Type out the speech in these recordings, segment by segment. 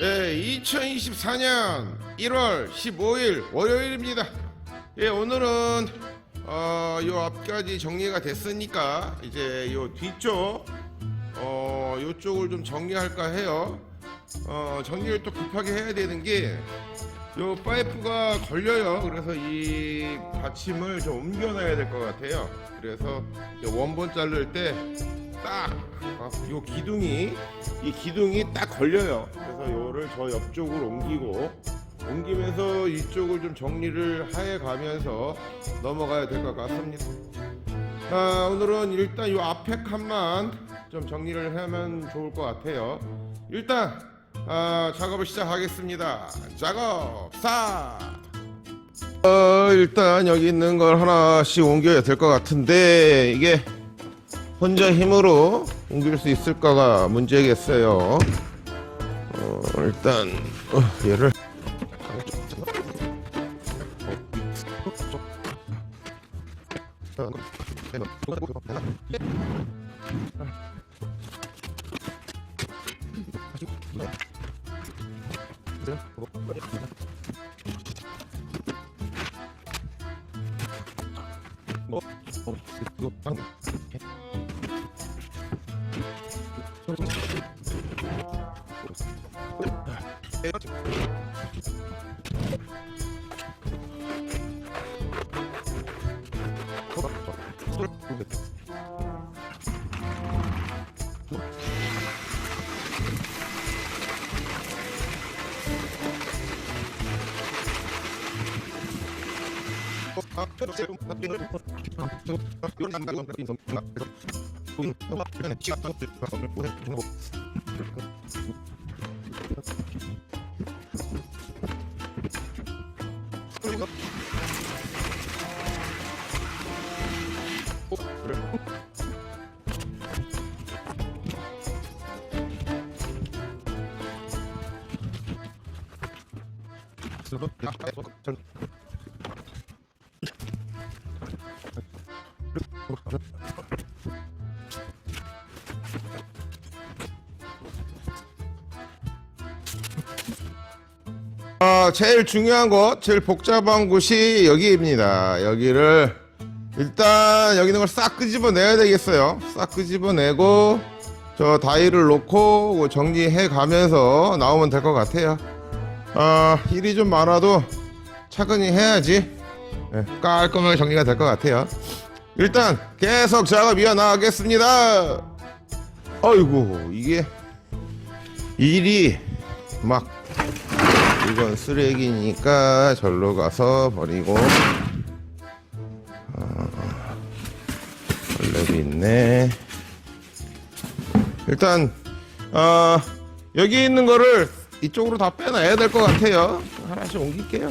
예, 2024년 1월 15일 월요일입니다. 예, 오늘은 어, 요 앞까지 정리가 됐으니까 이제 요 뒤쪽 어, 요쪽을 좀 정리할까 해요. 어, 정리를 또 급하게 해야 되는 게 요 파이프가 걸려요. 그래서 이 받침을 좀 옮겨놔야 될 것 같아요. 그래서 요 원본 자를 때딱 아, 요 기둥이 이 기둥이 딱 걸려요. 그래서 요를 저 옆쪽으로 옮기고 옮기면서 이쪽을 좀 정리를 해 가면서 넘어가야 될 것 같습니다. 아, 오늘은 일단 요 앞에 칸만 좀 정리를 하면 좋을 것 같아요. 일단 아, 작업을 시작하겠습니다. 작업 사. 어, 일단 여기 있는 걸 하나씩 옮겨야 될 것 같은데 이게 혼자 힘으로 옮길 수 있을까가 문제겠어요. 어, 일단 어, 얘를 전 아, 제일 중요한 곳, 제일 복잡한 곳이 여기입니다. 여기를 일단 여기 있는 걸 싹 끄집어내야 되겠어요. 싹 끄집어내고 저 다이를 놓고 그 정리해 가면서 나오면 될 것 같아요. 아, 일이 좀 많아도 차근히 해야지 예, 깔끔하게 정리가 될 것 같아요. 일단 계속 작업 이어나가겠습니다. 아이고 이게 일이 막 이건 쓰레기니까 절로 가서 버리고. 어, 원래도 있네. 일단 어, 여기 있는 거를 이쪽으로 다 빼놔야 될 것 같아요. 하나씩 옮길게요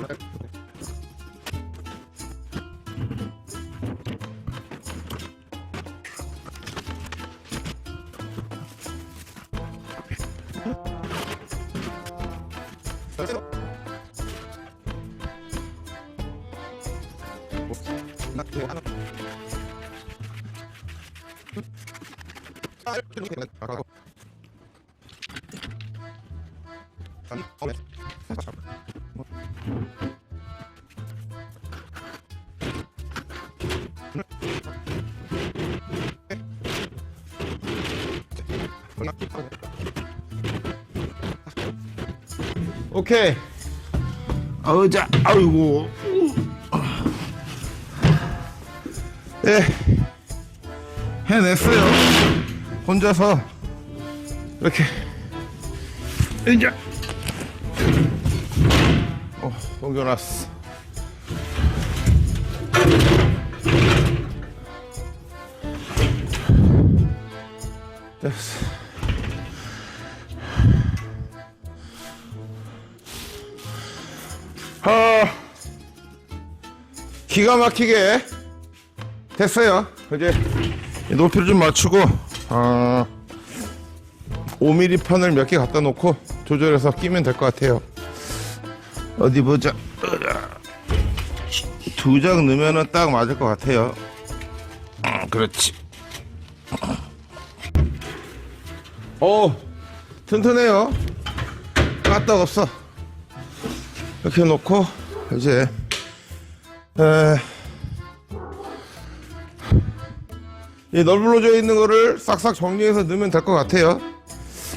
Oh, Okay. 오케이. 아우, 자, 아이고. 예. 해냈어요. 혼자서 이렇게 이제 어, 옮겨놨어. 됐어. 아, 기가 막히게 됐어요. 이제 이 높이를 좀 맞추고 아, 5mm 판을 몇 개 갖다 놓고 조절해서 끼면 될 것 같아요. 어디 보자. 두 장 넣으면은 딱 맞을 것 같아요. 음, 그렇지. 어, 튼튼해요. 까딱 없어. 이렇게 놓고 이제 에, 이 널브러져 있는 거를 싹싹 정리해서 넣으면 될 것 같아요.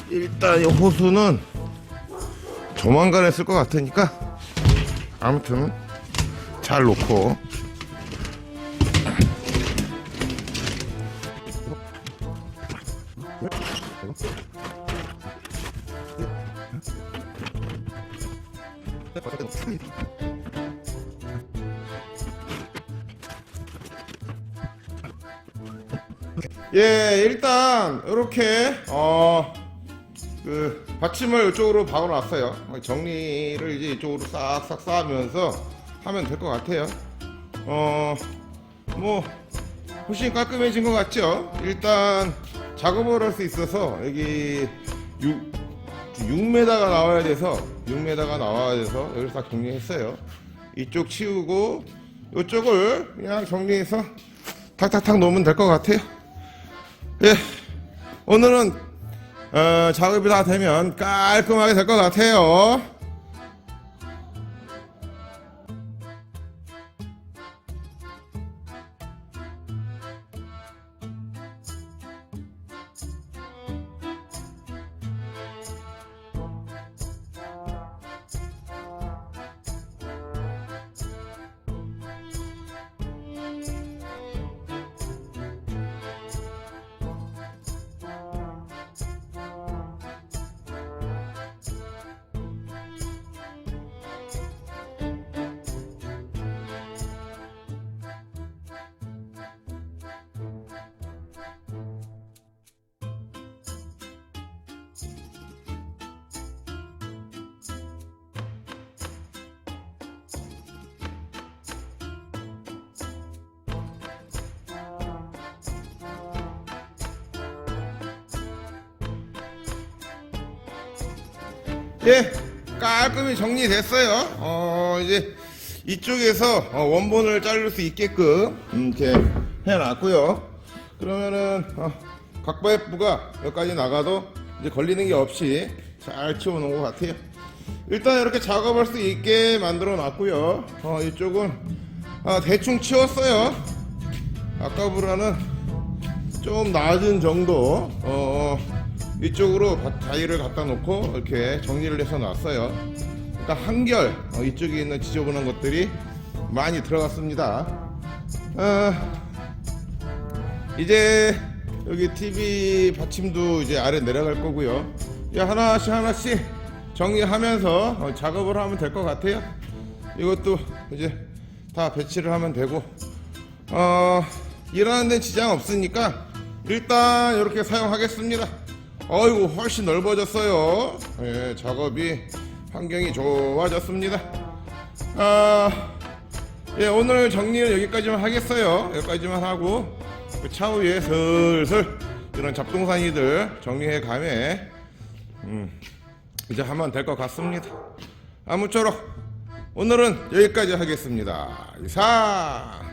일단 이 호수는 조만간에 쓸 것 같으니까 아무튼 잘 놓고 예 일단 이렇게 어 그 받침을 이쪽으로 박아놨어요 정리를 이제 이쪽으로 싹싹 쌓으면서 하면 될 것 같아요 어 뭐 훨씬 깔끔해진 것 같죠 일단 작업을 할 수 있어서 여기 6 6m가 나와야 돼서 6m가 나와야 돼서 여기를 딱 정리했어요. 이쪽 치우고 이쪽을 그냥 정리해서 탁탁탁 놓으면 될 것 같아요. 예, 오늘은 어, 작업이 다 되면 깔끔하게 될 것 같아요. 예, 깔끔히 정리됐어요. 어, 이제 이쪽에서 어, 원본을 자를 수 있게끔 음, 이렇게 해놨고요. 그러면은 어, 각바이프가 여기까지 나가도 이제 걸리는 게 없이 잘 치워놓은 것 같아요. 일단 이렇게 작업할 수 있게 만들어 놨고요. 어, 이쪽은 아, 대충 치웠어요. 아까보다는 좀 낮은 정도 어, 이쪽으로 바- 다이를 갖다 놓고 이렇게 정리를 해서 놨어요. 그러니까 한결 어, 이쪽에 있는 지저분한 것들이 많이 들어갔습니다. 어, 이제 여기 TV 받침도 이제 아래 내려갈 거고요. 이 하나씩 하나씩 정리하면서 어, 작업을 하면 될 것 같아요. 이것도 이제 다 배치를 하면 되고. 어, 일하는 데 지장 없으니까 일단 이렇게 사용하겠습니다. 어이구 훨씬 넓어졌어요. 예, 작업이 환경이 좋아졌습니다. 아, 예, 오늘 정리는 여기까지만 하겠어요. 여기까지만 하고 그 차후에 슬슬 이런 잡동사니들 정리해 가매 음, 이제 하면 될 것 같습니다. 아무쪼록 오늘은 여기까지 하겠습니다. 이상.